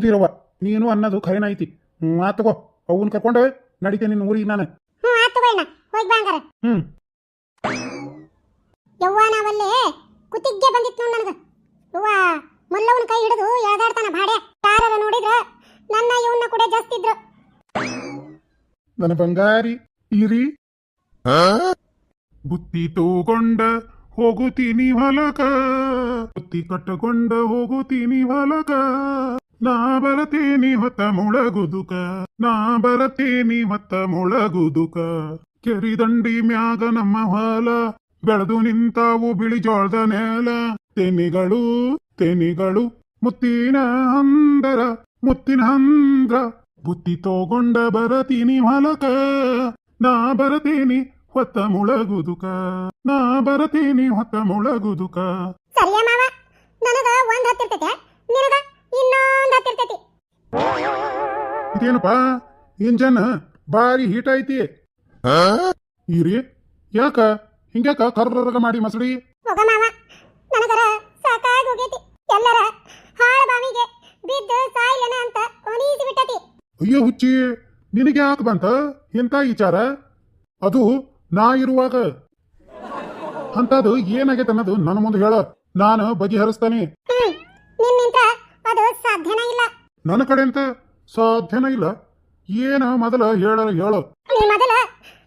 ಹೌದಿರವ್ವ ನೀನು ಅನ್ನೋದು ಖರೇನ ಐತಿ? ಹ್ಞೂ ಆತ್ ತಗೋ. ಅವನ್ ಕರ್ಕೊಂಡು ನಡಿತೇನೆ ನಿನ್ನ ಊರಿಗೆ ನಾನು. ಹ್ಞೂ ಆತು ಬಣ್ಣ ಹೋಗಿ ಬಾ ಹಂಗಾರ. ಹ್ಞೂ ಯವ್ವ ನಾವಲ್ಲೇ ಕುತ್ತಿಗೆ ಬಂದಿತ್ತು ನೋಡ್ ನನಗ. ಯವ್ವ ಮಲ್ಲವನ ಕೈ ಹಿಡಿದು ಎಳ್ದಾಡ್ತಾನ ಭಾಡೆ ಯಾರ ನೋಡಿದ್ರ ನನ್ನ ಇವನ್ನ ಕೂಡ ಜಾಸ್ತಿ ಇದ್ರು. ನನ್ನ ಬಂಗಾರಿ ಇರಿ. ಬುತ್ತಿ ತೂಗೊಂಡ ಹೋಗುತ್ತೀನಿ ಹೊಲಕ. ಬುತ್ತಿ ಕಟ್ಟಕೊಂಡ ಹೋಗುತ್ತೀನಿ ಹೊಲಕ. ನಾ ಬರತೇನಿ ಹೊತ್ತ ಮುಳಗುದುಕ ನಾ ಬರತೇನಿ ಹೊತ್ತ ಮುಳಗುದುಕ ಕೆರಿದಂಡಿ ಮ್ಯಾಗ ನಮ್ಮ ಹೊಲ, ಬೆಳೆದು ನಿಂತಾವು ಬಿಳಿ ಜೋಳದ ನೆಲ. ತೆನಿಗಳು ತೆನಿಗಳು, ಮುತ್ತಿನ ಹಂದರ, ಮುತ್ತಿನ ಹಂದ್ರ. ಬುತ್ತಿ ತಗೊಂಡ ಬರತೀನಿ ಹೊಲಕ. ನಾ ಬರತೀನಿ ಹೊತ್ತ ಮುಳಗುದುಕ ನಾ ಬರತೀನಿ ಹೊತ್ತ ಮುಳಗುದುಕ ಸರಿಯ ಮಾವ? ನನಗ ಒಂದ್ ಹತ್ತಿರ್ತೈತೆ. ನಿನಗ? ಇನ್ನೊಂದ್ ಹತ್ತಿರ್ತೈತಿ ಇದೇನಪ್ಪ? ಇಂಜನ್ ಬಾರಿ ಹೀಟ್ ಐತಿ. ಇರಿ ಯಾಕ? ಹಿಂಗ್ಯಾಕ ಕರ್ರಗ ಮಾಡಿ ಮಸಡಿ? ಹೋಗ ಮಾವ ನನಗರ ಸಾಕಾಗಿ ಹೋಗೈತಿ. ಎಲ್ಲರ ಹಾಳ ಬಾವಿಗೆ ಬಿದ್ದು ಸಾಯ್ಲೇನ ಅಂತ ಒಣೀಸಿ ಬಿಟ್ಟತಿ. ಅಯ್ಯೋ ಹುಚ್ಚಿ ನಿನಗೆ ಯಾಕೆ ಬಂತ? ಎಂತ ವಿಚಾರ? ಅದು ನಾ ಇರುವಾಗ. ಅಂತದು ಏನಾಗೈತೆ ಅನ್ನೋದು ನನ್ನ ಮುಂದೆ ಹೇಳ. ನಾನು ಬಗೆಹರಿಸ್ತಾನೆ ಹ್ಮ್ ನಿನ್ನಿಂತ್ರ ಅದು ಸಾಧ್ಯನೇ ಇಲ್ಲ ನನ್ನ ಕಡೆ ಅಂತ ಸಾಧ್ಯನ ಇಲ್ಲ. ಏನ ಮೊದಲ ಹೇಳ ಹೇಳು. ನೀ ಮೊದಲ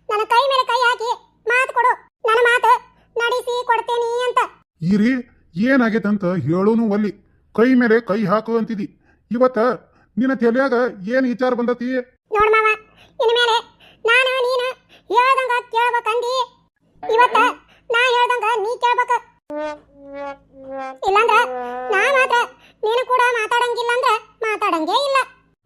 ನನ್ನ ಕೈ ಮೇಲೆ ಕೈ ಹಾಕಿ ಮಾತು ಕೊಡು. ನನ್ನ ಮಾತು ನಡೆಸಿ ಕೊಡ್ತೇನಿ ಅಂತ. ಈರಿ ಅಂತ ಹೇಳೂನು ಒಲ್ಲಿ. ಕೈ ಮೇಲೆ ಕೈ ಹಾಕು ಅಂತಿದಿ. ಇವತ್ತ ನಿನ್ನ ತಲೆಯಾಗ ಏನ್ ವಿಚಾರ ಬಂದತಿ? ನೋಡ್ ಮಾವ ಇನ್ಮೇಲೆ ನಾನು ನೀನು ಹೇಳ್ದಂಗ ಕೇಳ್ಬೇಕಂದಿ ಇವತ್ತ ನಾ ಹೇಳ್ದಂಗ ನೀ ಕೇಳ್ಬೇಕ. ಇಲ್ಲಂದ್ರ ನಾ ಮಾತ್ರ ನೀನು ಕೂಡ ಮಾತಾಡಂಗಿಲ್ಲ ಅಂದ್ರ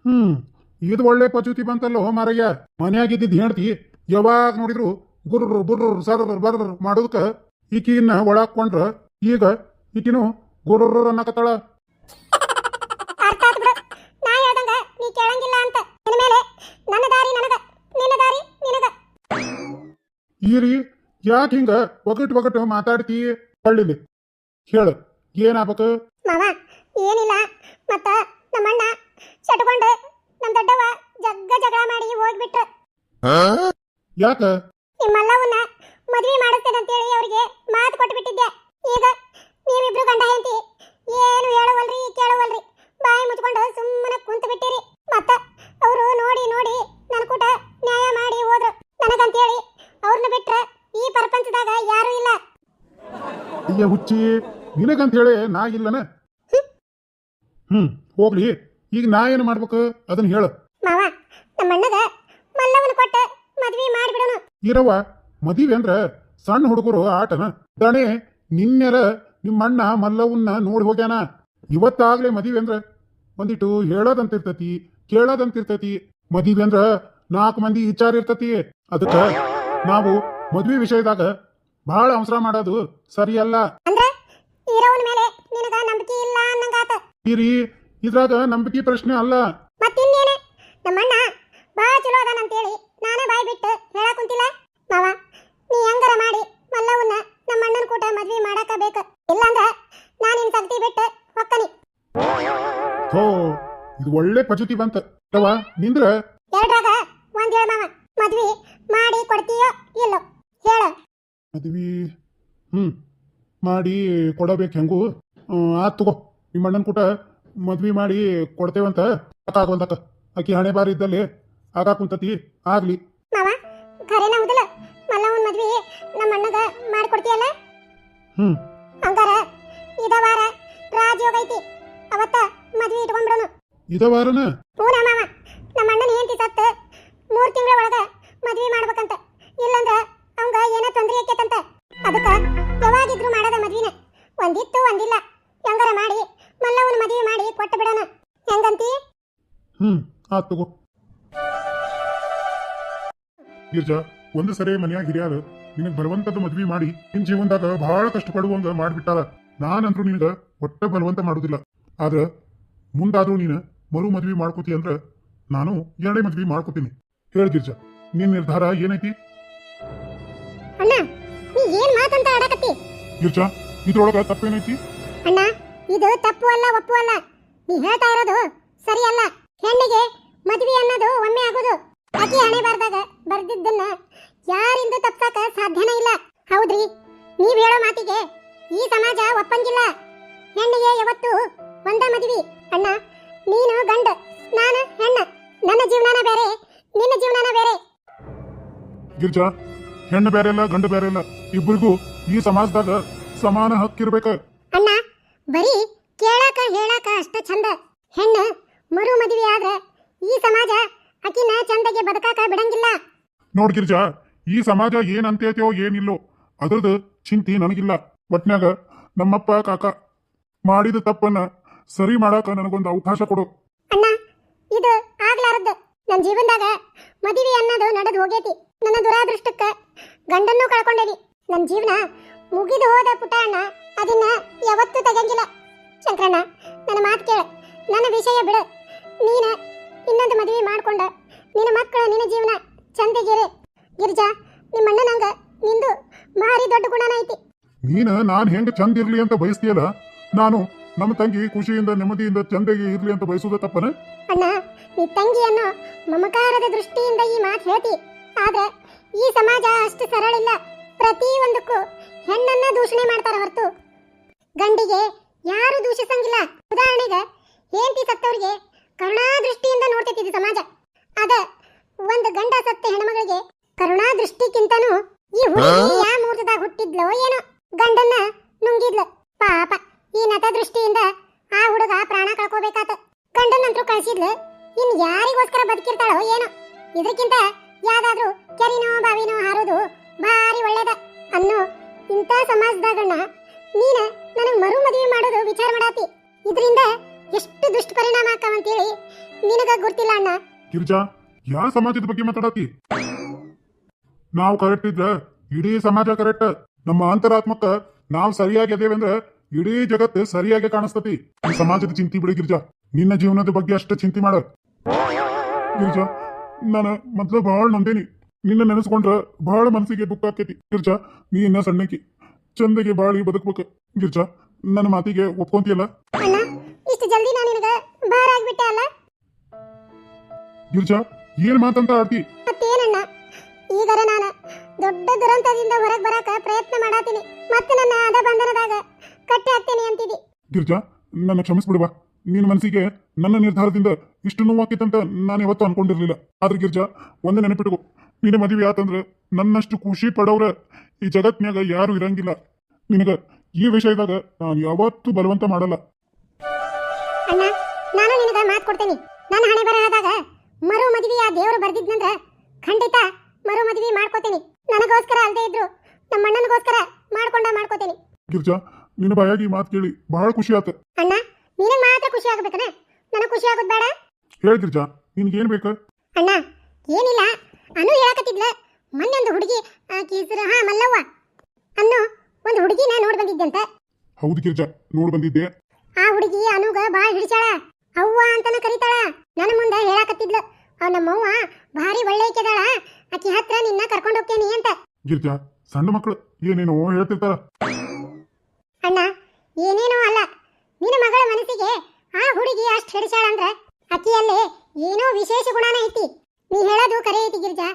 ಹ್ಮ್. ಇದು ಒಳ್ಳೆ ಪಚೂತಿ ಬಂತಲ್ಲೋ ಮಾರಯ್ಯ? ಮನ್ಯಾಗಿದ್ದಿದ್ ಹೇಳ್ತಿ ಯಾವಾಗ ನೋಡಿದ್ರು ಗುರ್ರ ಬುರ್ರು ಸರ್ರ ಬರ್ರ ಮಾಡೋದಕ್ಕ ಈಕಿನ್ನ ಒಳಾಕೊಂಡ್ರ ಈಗ ಈಕಿನು ಗುರ್ರ ಅನ್ನಕತ್ತಾಳ. ಅರ್ಥ ಆತ್ ಬಿಡು. ನಾ ಹೇಳ್ದಂಗ ನೀ ಕೇಳಂಗಿಲ್ಲ ಅಂತ. ಇನ್ಮೇಲೆ ನನ್ನ ದಾರಿ ನನಗ ನಿನ್ನ ದಾರಿ ನಿನಗ. ಈರಿ ಯಾಕೆ ಹಿಂಗ ಒಗಟ್ ಒಗಟ್ ಮಾತಾಡ್ತಿ? ಹಳ್ಳಿಲಿ. ಹೇಳ ಏನಾಗ್ಬೇಕು? ಮಾವ ಏನಿಲ್ಲ. ಮತ್ತ ನಮ್ಮಣ್ಣ ಚಟ್ಕೊಂಡು ನಮ್ ದೊಡ್ಡವ ಜಗ್ಗ ಜಗಳ ಮಾಡಿ ಹೋಗ್ಬಿಟ್ರು. ಯಾಕ? ನಿಮ್ಮಲ್ಲವನ್ನ ಮದ್ವೆ ಅಂತ ಹೇಳಿ ಅವ್ರಿಗೆ ಮಾತು ಕೊಟ್ಬಿಟ್ಟಿದ್ದೆ. ಈಗ ನೀವಿಬ್ರು ಗಂಡ ಹೆಂಡತಿ ಏನು ಹೇಳುವಲ್ರಿ ಕೇಳುವಲ್ರಿ. ಬಾಯಿ ಮುಚ್ಕೊಂಡು ಸುಮ್ಮನೆ ಕುಂತು ಬಿಟ್ಟಿರಿ ಮತ್ತ ಅವರು ನೋಡಿ ನೋಡಿ ನನ್ನ ಕೂಟ ನ್ಯಾಯ ಮಾಡಿ ಹೋದ್ರು. ನನಗಂತೇಳಿ ಅವ್ರನ್ನ ಬಿಟ್ರೆ ಈ ಪ್ರಪಂಚದಾಗ ಯಾರು ಇಲ್ಲ. ಅಯ್ಯ ಹುಚ್ಚಿ ನಿನಗಂತ ಹೇಳಿ ನಾ ಇಲ್ಲನ? ಹ್ಮ್ ಹೋಗ್ಲಿ. ಈಗ ನಾ ಏನು ಮಾಡ್ಬೇಕು? ಅದನ್ನ ಹೇಳು. ಮಾವ ಕೊಟ್ಟ ಮದ್ವೆ ಇರವ್ವ ಮದುವೆ ಅಂದ್ರ ಸಣ್ಣ ಹುಡುಗರು ಆಟನ. ದಣೆ ನಿನ್ನೆರ ನಿಮ್ಮ ಅಣ್ಣ ಮಲ್ಲವನ್ನ ನೋಡಿ ಹೋಗ್ಯಾನ. ಇವತ್ತಾಗ್ಲೇ ಮದುವೆ ಅಂದ್ರ ಒಂದಿಟ್ಟು ಹೇಳೋದಂತಿರ್ತತಿ ಕೇಳೋದಂತಿರ್ತತಿ. ಮದುವೆ ಅಂದ್ರ ನಾಲ್ಕು ಮಂದಿ ವಿಚಾರ ಇರ್ತತಿ. ಅದಕ್ಕ ನಾವು ಮದ್ವಿ ವಿಷಯದಾಗ ಬಹಳ ಅವಸರ ಮಾಡೋದು ಸರಿಯಲ್ಲ. ಅಂದ್ರ ಇರೋವನ ಮೇಲೆ ನಿನಗ ನಂಬಿಕೆ ಇಲ್ಲ ಅನ್ನಂಗಾತ. ಇರಿ ಇದ್ರಾಗ ನಂಬಿಕೆ ಪ್ರಶ್ನೆ ಅಲ್ಲ. ಮತ್ತಿನ್ನೇನೆ? ನಮ್ಮಣ್ಣ ಬಾ ಚಲೋ ಹೇಳಿ ನಾನೇ ಬಾಯಿ ಬಿಟ್ಟು ಹೇಳಕ್ ಕುಂತಿಲ್ಲ. ಮಾವ ನೀ ಹೆಂಗರ ಮಾಡಿ ಮಲ್ಲವನ್ನ ನಮ್ಮಣ್ಣನ ಕೂಟ ಮದ್ವೆ ಮಾಡಾಕ ಬೇಕು. ಇಲ್ಲಂದ್ರ ನಾನು ನಿನ್ ಸಕ್ತಿ ಬಿಟ್ಟು ಹೊಕ್ಕನಿ. ಹೋ ಇದು ಒಳ್ಳೆ ಪಚುತಿ ಬಂತ. ತವ ನಿಂದ್ರ? ಎರಡ್ರಾಗ ಒಂದ್ ಹೇಳ ಮಾವ ಮದ್ವಿ ಮಾಡಿ ಕೊಡ್ತೀಯೋ ಇಲ್ಲ? ಹೇಳ. ಮದ್ವಿ ಹ್ಮ್ ಮಾಡಿ ಕೊಡಬೇಕು ಹೆಂಗು? ಆ ಆತ್ ತಗೋ ನಿಮ್ಮ ಅಣ್ಣನ ಕೂಟ ಮದ್ವಿ ಮಾಡಿ ಕೊಡ್ತೇವಂತ? ಆಗುವಂತಕ್ಕ ಆಕಿ ಹಣೆ ಬಾರಿ ಇದ್ದಲ್ಲಿ ಆಗ ಕುಂತತಿ ಆಗ್ಲಿ. ಮಾವ ಖರೇನ ಹೌದಲ್ಲ? ಮಲ್ಲವನ್ ಮದ್ವೆ ನಮ್ಮಣ್ಣಗ ಮಾಡ್ಕೊಡ್ತೀಯಲ್ಲ ಹ್ಮ್. ಹಂಗಾರ ಇದ ವಾರ ರಾಜಯೋಗ ಐತಿ ಅವತ್ತ ಮದ್ವೆ ಇಟ್ಕೊಂಡ್ಬಿಡೋನು ಇದ ವಾರನ? ಪೂನ ಮಾವ ನಮ್ಮ ಅಣ್ಣನ ಹೆಂಡತಿ ಸತ್ತ ಮೂರು ತಿಂಗಳ ಒಳಗ ಮದ್ವೆ ಮಾಡ್ಬೇಕಂತ. ತಗೋ ಗಿರ್ಜಾ ಒಂದು ಸರಿ ಮನ್ಯಾಗ ಹಿರಿಯಾರ ನಿನಗ್ ಬಲವಂತದ ಮದ್ವಿ ಮಾಡಿ ನಿನ್ ಜೀವನದಾಗ ಬಹಳ ಕಷ್ಟಪಡುವಂಗ ಮಾಡ್ಬಿಟ್ಟಾರ. ನಾನಂದ್ರು ನಿನಗ ಒಟ್ಟ ಬಲವಂತ ಮಾಡುದಿಲ್ಲ. ಆದ್ರ ಮುಂದಾದ್ರೂ ನೀನು ಮರು ಮದ್ವಿ ಮಾಡ್ಕೋತಿ ಅಂದ್ರ ನಾನು ಎರಡೇ ಮದ್ವಿ ಮಾಡ್ಕೋತೀನಿ. ಹೇಳ ಗಿರ್ಜಾ ನಿನ್ ನಿರ್ಧಾರ ಏನೈತಿ? ಅಣ್ಣ ನೀ ಏನ್ ಮಾತಂತ ಆಡಕತ್ತಿ ಗಿರ್ಜಾ ಇದ್ರೊಳಗ ತಪ್ಪೇನೈತಿ? ಅಣ್ಣ ಇದು ತಪ್ಪು ಅಲ್ಲ ಒಪ್ಪು ಅಲ್ಲ. ನೀ ಹೇಳ್ತಾ ಇರೋದು ಸರಿ ಅಲ್ಲ. ಹೆಣ್ಣಿಗೆ ಮದ್ವೆ ಅನ್ನೋದು ಒಮ್ಮೆ ಆಗೋದು. ಅತಿ ಹಣೆ ಬರ್ದಾಗ ಬರ್ದಿದ್ದನ್ನ ಯಾರಿಂದ ತಪ್ಪಾಕ ಸಾಧ್ಯನೇ ಇಲ್ಲ. ಹೌದ್ರಿ ನೀವ್ ಹೇಳೋ ಮಾತಿಗೆ ಈ ಸಮಾಜ ಒಪ್ಪಂಗಿಲ್ಲ. ಹೆಣ್ಣಿಗೆ ಯಾವತ್ತು ಒಂದ ಮದ್ವಿ. ಅಣ್ಣ ನೀನು ಗಂಡ ನಾನು ಹೆಣ್ಣ. ನನ್ನ ಜೀವನನ ಬೇರೆ ನಿನ್ನ ಜೀವನನ ಬೇರೆ. ಗಿರ್ಜಾ ಹೆಣ್ಣು ಬೇರೆ ಇಲ್ಲ ಗಂಡು ಬೇರೆ ಇಲ್ಲ ಇಬ್ಬರಿಗೂ ಈ ಸಮಾಜದಾಗ ಸಮಾನ ಹಕ್ಕಿರ್ಬೇಕ ಅಣ್ಣ ಬರೀ ಕೇಳಾಕ ಹೇಳಾಕ ಅಷ್ಟ ಚಂದ. ಹೆಣ್ಣ ಮರು ಮದುವೆ ಆದ್ರೆ ಈ ಸಮಾಜ ಅಕಿನ ಚಂದಗೆ ಬದುಕಾಕ ಬಿಡಂಗಿಲ್ಲ. ನೋಡ್ ಗಿರ್ಜಾ ಈ ಸಮಾಜ ಏನ್ ಅಂತೇತೋ ಏನಿಲ್ಲೋ ಅದ್ರದ್ದು ಚಿಂತಿ ನನಗಿಲ್ಲ. ಒಟ್ನ್ಯಾಗ ನಮ್ಮಪ್ಪ ಕಾಕ ಮಾಡಿದ ತಪ್ಪನ್ನ ಸರಿ ಮಾಡಾಕ ನನಗೊಂದು ಅವಕಾಶ ಕೊಡು. ಅಣ್ಣ ಇದು ಆಗ್ಲಾರದ್ದು. ನನ್ನ ಜೀವನದಾಗ ಮದುವೆ ಅನ್ನೋದು ನಡೆದು ಹೋಗೈತಿ. ನನ್ನ ದುರಾದೃಷ್ಟಕ್ಕ ಗಂಡನ್ನು ಕಳ್ಕೊಂಡೇನಿ. ನನ್ನ ಜೀವನ ಮುಗಿದು ಹೋದ ಪುಟ್ಟ ಅಣ್ಣ ಅದನ್ನ ಯಾವತ್ತೂ ತೆಗಂಗಿಲ್ಲ ಶಂಕರಣ್ಣ ನನ್ನ ಮಾತು ಕೇಳ. ನನ್ನ ವಿಷಯ ಬಿಡು. ನೀನ ಇನ್ನೊಂದು ಮದುವೆ ಮಾಡ್ಕೊಂಡ. ನಿನ್ನ ಮಕ್ಕಳ ನಿನ್ನ ಜೀವನ ಚಂದಿಗಿರಿ. ಗಿರಿಜಾ ನಿಮ್ಮ ಅಣ್ಣನಂಗ ನಿಂದು ಭಾರಿ ದೊಡ್ಡ ಗುಣನ ಐತಿ. ನೀನ ನಾನು ಹೆಂಗ ಚಂದ ಇರ್ಲಿ ಅಂತ ಬಯಸ್ತೀಯಲ್ಲ? ನಾನು ನಮ್ಮ ತಂಗಿ ಖುಷಿಯಿಂದ ನೆಮ್ಮದಿಯಿಂದ ಚಂದಗೆ ಇರ್ಲಿ ಅಂತ ಬಯಸುವ ತಪ್ಪನ? ಅಣ್ಣ ನೀ ತಂಗಿ ಅನ್ನೋ ಮಮಕಾರದ ದೃಷ್ಟಿಯಿಂದ ಈ ಮಾತು ಹೇಳ್ತಿ. ಆದ್ರೆ ಈ ಸಮಾಜ ಅಷ್ಟು ಸರಳ ಇಲ್ಲ. ಪ್ರತಿಯೊಂದಕ್ಕೂ ಹೆಣ್ಣನ್ನ ದೂಷಣೆ ಮಾಡ್ತಾರ ಹೊರತು. ಗಂಡಿಗೆ ಯಾರು ದೂಷಿಸಂಗಿಲ್ಲ. ಉದಾಹರಣೆಗೆ ಹೆಂಡತಿ ಸತ್ತವ್ರಿಗೆ ಕರುಣಾ ದೃಷ್ಟಿಯಿಂದ ನೋಡ್ತೈತಿ ಸಮಾಜ. ಅದ ಒಂದು ಗಂಡ ಸತ್ತ ಹೆಣ್ಮಗಳಿಗೆ ಕರುಣಾ ದೃಷ್ಟಿಕ್ಕಿಂತನೂ ಈ ಹುಡುಗಿ ಯಾ ಮುಹೂರ್ತದಾಗ ಹುಟ್ಟಿದ್ಲೋ ಏನೋ. ಗಂಡನ್ನ ನುಂಗಿದ್ಲು. ಪಾಪ ಈ ನಟ ದೃಷ್ಟಿಯಿಂದ ಆ ಹುಡುಗ ಪ್ರಾಣ ಕಳ್ಕೋಬೇಕಾತ. ಗಂಡನಂತರೂ ಕಳ್ಸಿದ್ಲು. ಇನ್ ಯಾರಿಗೋಸ್ಕರ ಬದುಕಿರ್ತಾಳೋ ಏನೋ. ಇದಕ್ಕಿಂತ ಯಾವ್ದಾದ್ರೂ ಕೆರಿನೋ ಬಾವಿನೋ ಹಾರೋದು ಭಾರಿ ಒಳ್ಳೇದ ಅನ್ನೋ ಇಂಥ ಸಮಾಜದಾಗಣ್ಣ. ನೀನ ನನಗ್ ಮರು ಮದುವೆ ಮಾಡೋದು ವಿಚಾರ ಮಾಡಾತಿ. ಇದರಿಂದ ಎಷ್ಟು ದುಷ್ಪರಿಣಾಮ ಆಕಾವಂತೇಳಿ ನಿನಗ ಗೊತ್ತಿಲ್ಲ ಅಣ್ಣ. ಗಿರ್ಜಾ ಯಾವ ಸಮಾಜದ ಬಗ್ಗೆ ಮಾತಾಡತಿ ನಾವು ಕರೆಕ್ಟ್ ಇದ್ರ ಇಡೀ ಸಮಾಜ ಕರೆಕ್ಟ್ ನಮ್ಮ ಅಂತರಾತ್ಮಕ್ಕ ನಾವು ಸರಿಯಾಗಿ ಅದೇವಂದ್ರ ಇಡೀ ಜಗತ್ತು ಸರಿಯಾಗಿ ಕಾಣಿಸ್ತತಿ. ಈ ಸಮಾಜದ ಚಿಂತಿ ಬಿಡಿ ಗಿರ್ಜಾ. ನಿನ್ನ ಜೀವನದ ಬಗ್ಗೆ ಅಷ್ಟ ಚಿಂತೆ ಮಾಡ. ಗಿರಿಜಾ ನಾನು ಮೊದ್ಲು ಬಹಳ ನೊಂದೇನಿ. ನಿನ್ನ ನೆನೆಸ್ಕೊಂಡ್ರ ಬಹಳ ಮನಸ್ಸಿಗೆ ದುಃಖ ಆಕೇತಿ. ಗಿರ್ಜಾ ನೀ ಇನ್ನ ಸಣ್ಣಕಿ. ಚಂದಗೆ ಬಾಳಿ ಬದುಕ್ಬೇಕು. ಗಿರ್ಜಾ ನನ್ನ ಮಾತಿಗೆ ಒಪ್ಕೊಂತಿಯಲ್ಲ? ಇಷ್ಟು ಜಲ್ದಿ ನಾನು ನಿನಗ ಭಾರ ಆಗ್ಬಿಟ್ಟೆ ಅಲ್ಲ? ಗಿರ್ಜಾ ಏನ್ ಮಾತಂತ ಆಡ್ತಿ? ಮತ್ತೇನಣ್ಣ? ಈಗರ ನಾನು ದೊಡ್ಡ ದುರಂತದಿಂದ ಹೊರಗೆ ಬರಾಕ ಪ್ರಯತ್ನ ಮಾಡಾತೀನಿ. ಮತ್ತೆ ನನ್ನ ಅದ ಬಂಧನದಾಗ ಕಟ್ಟಿ ಹಾಕ್ತೀನಿ ಅಂತಿದಿ. ಗಿರ್ಜಾ ನನ್ನ ಕ್ಷಮಿಸ್ಬಿಡುವ ನಿನ್ನ ಮನಸ್ಸಿಗೆ ನನ್ನ ನಿರ್ಧಾರದಿಂದ ಇಷ್ಟು ಅಂತ ನಾನು ಇವತ್ತು ಅನ್ಕೊಂಡಿರ್ಲಿಲ್ಲ. ಆದ್ರೆ ಗಿರ್ಜಾ ಒಂದೇ ನೆನಪಿಟ್ಕೋ. ನಿನ್ನ ಮದುವೆ ಆತಂದ್ರೆ ನನ್ನಷ್ಟು ಖುಷಿ ಪಡೋರ ಈ ಜಗತ್ನ್ಯಾಗ ಯಾರು ಇರಂಗಿಲ್ಲ. ನಿನಗ ಈ ವಿಷಯದಾಗ ನಾನು ಯಾವತ್ತೂ ಬಲವಂತ ಮಾಡಲ್ಲ. ಅಣ್ಣ ನಾನು ನಿನಗ ಮಾತು ಕೊಡ್ತೇನೆ. ನನ್ನ ಹಣೆ ಬರಹದಾಗ ಮರು ಮದುವೆ ಆ ದೇವರು ಬರ್ದಿದ್ನಂದ್ರ ಖಂಡಿತ ಮರು ಮದುವೆ ಮಾಡ್ಕೋತೇನೆ. ನನಗೋಸ್ಕರ ಅಲ್ಲದೆ ಇದ್ರು ನಮ್ಮ ಅಣ್ಣನಿಗೋಸ್ಕರ ಮಾಡ್ಕೊಂಡ ಮಾಡ್ಕೋತೇನೆ. ಗಿರ್ಜಾ ನಿನ್ನ ಬಾಯಾಗಿ ಮಾತು ಕೇಳಿ ಬಹಳ ಖುಷಿ ಆತ. ಅಣ್ಣ ನಿನಗೆ ಮಾತ್ರ ಖುಷಿ ಆಗ್ಬೇಕನ? ನನಗೆ ಖುಷಿ ಆಗೋದು ಬೇಡ. ಹೇಳಿ ಗಿರ್ಜಾ ನಿನ್ಗೇನ್ ಬೇಕು? ಅಣ್ಣ ಏನಿಲ್ಲ ಅನು ಹೇಳಕತ್ತಿದ್ಲ ಮೊನ್ನೆ ಒಂದು ಹುಡುಗಿ ಆ ಹೆಸರು ಹಾ ಮಲ್ಲವ್ವ. ಅನ್ನೋ ಒಂದು ಹುಡುಗಿನ ನೋಡ್ ಬಂದಿದ್ದಂತ ಹೌದು ಗಿರ್ಜಾ ನೋಡ್ ಬಂದಿದ್ದೆ. ಆ ಹುಡುಗಿ ಅನುಗ ಬಾಳ್ ಹಿಡಿಸಾಳ ಅವ್ವ ಅಂತನ ಕರಿತಾಳ. ನನ್ನ ಮುಂದೆ ಹೇಳಕತ್ತಿದ್ಲು. ಅವ್ ನಮ್ಮವ್ವ ಭಾರಿ ಒಳ್ಳೆ ಕೆದಾಳ ಆಕಿ ಹತ್ರ ನಿನ್ನ ಕರ್ಕೊಂಡು ಹೋಗ್ತೇನಿ ಅಂತ. ಗಿರ್ಜಾ ಸಣ್ಣ ಮಕ್ಕಳು ಏನೇನೋ ಹೇಳ್ತಿರ್ತಾರ. ಅಣ್ಣ ಏನೇನೋ ಅಲ್ಲ. ನಿನ್ನ ಮಗಳ ಮನಸ್ಸಿಗೆ ಆ ಹುಡುಗಿ ಅಷ್ಟ್ ಹಿಡಿಸಾಳ ಅಂದ್ರ ಅಕ್ಕಿಯಲ್ಲಿ ಏನೋ ವಿಶೇಷ ಗುಣನ ಐತಿ. ನೀ ಹೇಳೋದು ಕರೆ ಐತಿ ಗಿರ್ಜಾ.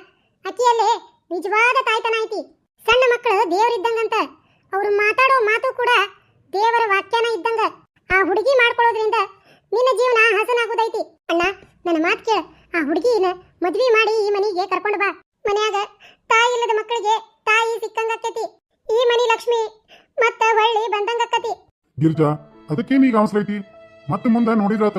ಅಕ್ಕಿಯಲ್ಲಿ ನಿಜವಾದ ತಾಯ್ತನ ಐತಿ. ಸಣ್ಣ ಮಕ್ಕಳು ದೇವರಿದ್ದಂಗಂತ. ಅವ್ರು ಮಾತಾಡೋ ಮಾತು ಕೂಡ ದೇವರ ವಾಕ್ಯನ ಇದ್ದಂಗ. ಆ ಹುಡುಗಿ ಮಾಡ್ಕೊಳ್ಳೋದ್ರಿಂದ ನಿನ್ನ ಜೀವನ ಹಸನಾಗೋದೈತಿ. ಅಣ್ಣ, ನನ್ನ ಮಾತು ಕೇಳ. ಆ ಹುಡುಗಿನ ಮದ್ವಿ ಮಾಡಿ ಈ ಮನೆಗೆ ಕರ್ಕೊಂಡು ಬಾ. ಮನ್ಯಾಗ ತಾಯಿ ಇಲ್ಲದ ಮಕ್ಕಳಿಗೆ ತಾಯಿ ಸಿಕ್ಕಂಗಾಕೈತಿ ಈ ಮನಿ ಲಕ್ಷ್ಮಿ ಮತ್ತ ಹೊಳ್ಳಿ ಬಂದಂಗಾಕತಿ ಗಿರ್ಜಾ ಅದಕ್ಕೇನೀಗ ಅವಸರ ಐತಿ? ಮತ್ತೆ ಮುಂದೆ ನೋಡಿದ್ರಾತ.